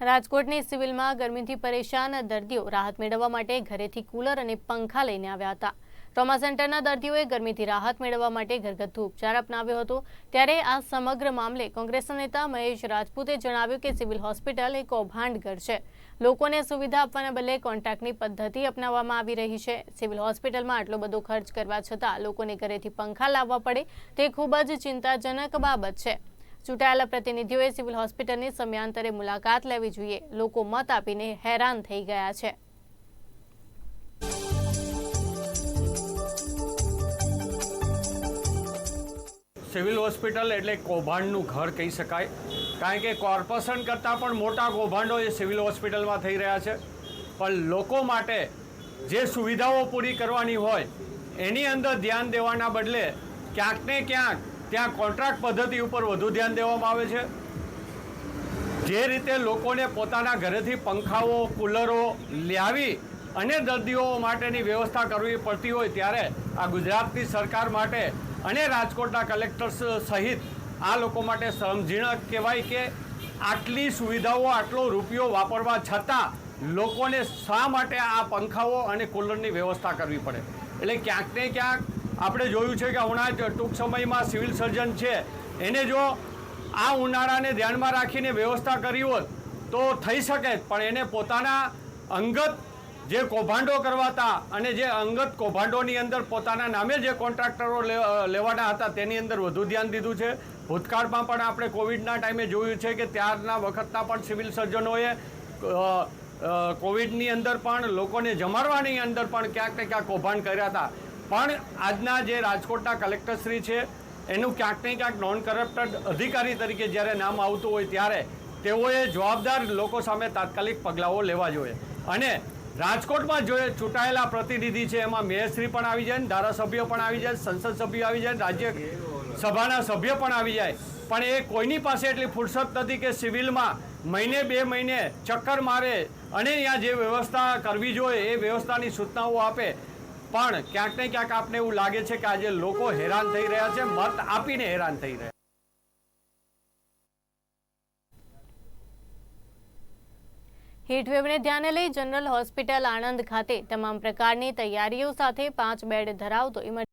રાજકોટની સિવિલમાં ગરમીથી પરેશાન દર્દીઓ રાહત મેળવવા માટે ઘરેથી કુલર અને પંખા લઈને આવ્યા હતા. ટ્રોમા સેન્ટરના દર્દીઓએ ગરમીથી રાહત મેળવવા માટે ઘરગથ્થુ ઉપચાર અપનાવ્યો હતો. ત્યારે આ સમગ્ર મામલે કોંગ્રેસના નેતા મહેશ રાજપૂતે જણાવ્યું કે સિવિલ હોસ્પિટલ એ કૌભાંડ ઘર છે. લોકોને સુવિધા આપવાના બદલે કોન્ટ્રાક્ટની પદ્ધતિ અપનાવવામાં આવી રહી છે. સિવિલ હોસ્પિટલમાં આટલો બધો ખર્ચ કરવા છતાં લોકોને ઘરેથી પંખા લાવવા પડે તે ખૂબ જ ચિંતાજનક બાબત છે. ચૂંટાયેલા પ્રતિનિધિઓએ સિવિલ હોસ્પિટલની સમયાંતરે મુલાકાત લેવી જોઈએ. લોકો મત આપીને હેરાન થઈ ગયા છે. સિવિલ હોસ્પિટલ એટલે કૌભાંડનું ઘર કહી શકાય. કારણ કે કોર્પોરેશન કરતાં પણ મોટા કૌભાંડો એ સિવિલ હોસ્પિટલમાં થઈ રહ્યા છે. પણ લોકો માટે જે સુવિધાઓ પૂરી કરવાની હોય, એની અંદર ધ્યાન દેવાના બદલે ક્યાંક ને ક્યાંક ત્યાં કોન્ટ્રાક્ટ પદ્ધતિ ઉપર વધુ ધ્યાન દેવામાં આવે છે. જે રીતે લોકોને પોતાના ઘરેથી પંખાઓ, કુલરો લાવી અને દર્દીઓ માટેની વ્યવસ્થા કરવી પડતી હોય ત્યારે આ ગુજરાતની સરકાર માટે અને રાજકોટના કલેક્ટર્સ સહિત આ લોકો માટે સમજીણક કહેવાય કે આટલી સુવિધાઓ, આટલો રૂપિયો વાપરવા છતાં લોકોને શા માટે આ પંખાઓ અને કુલરની વ્યવસ્થા કરવી પડે? એટલે ક્યાંક ને ક્યાંક આપણે જોયું છે કે હમણાં જ ટૂંક સમયમાં સિવિલ સર્જન છે. એને જો આ ઉનાળાને ધ્યાનમાં રાખીને વ્યવસ્થા કરી હોત, તો થઈ શકે પણ એને પોતાના અંગત જે કૌભાંડો કરવાતા અને જે અંગત કૌભાંડોની અંદર પોતાના નામે જે કોન્ટ્રાક્ટરો લેવાના હતા, તેની અંદર વધુ ધ્યાન દીધું છે. ભૂતકાળમાં પણ આપણે કોવિડના ટાઈમે જોયું છે કે ત્યારના વખતના પણ સિવિલ સર્જનોએ કોવિડની અંદર પણ લોકોને જમાડવાની અંદર પણ ક્યાંક ને ક્યાંક કૌભાંડ કર્યા હતા. પણ આજના જે રાજકોટના કલેક્ટરશ્રી છે, એનું ક્યાંક ને ક્યાંક નોન કરપ્ટેડ અધિકારી તરીકે જ્યારે નામ આવતું હોય ત્યારે તેઓએ જવાબદાર લોકો સામે તાત્કાલિક પગલાઓ લેવા જોઈએ. અને રાજકોટમાં જો ચૂંટાયેલા પ્રતિનિધિ છે, એમાં મેયરશ્રી પણ આવી જાય ધારાસભ્યો પણ આવી જાય, સંસદ સભ્યો આવી જાય રાજ્ય સભાના સભ્ય પણ આવી જાય. પણ એ કોઈની પાસે એટલી ફુરસત નથી કે સિવિલમાં મહિને બે મહિને ચક્કર મારે અને ત્યાં જે વ્યવસ્થા કરવી જોઈએ, એ વ્યવસ્થાની સૂચનાઓ આપે. પણ ક્યાંક ને ક્યાંક આપને એવું લાગે છે કે આજે લોકો હેરાન થઈ રહ્યા છે, મત આપીને હેરાન થઈ રહ્યા હીટવેવને ધ્યાને લઈ જનરલ હોસ્પિટલ આણંદ ખાતે તમામ પ્રકારની તૈયારીઓ સાથે પાંચ બેડ ધરાવતો ઇમરજન્સી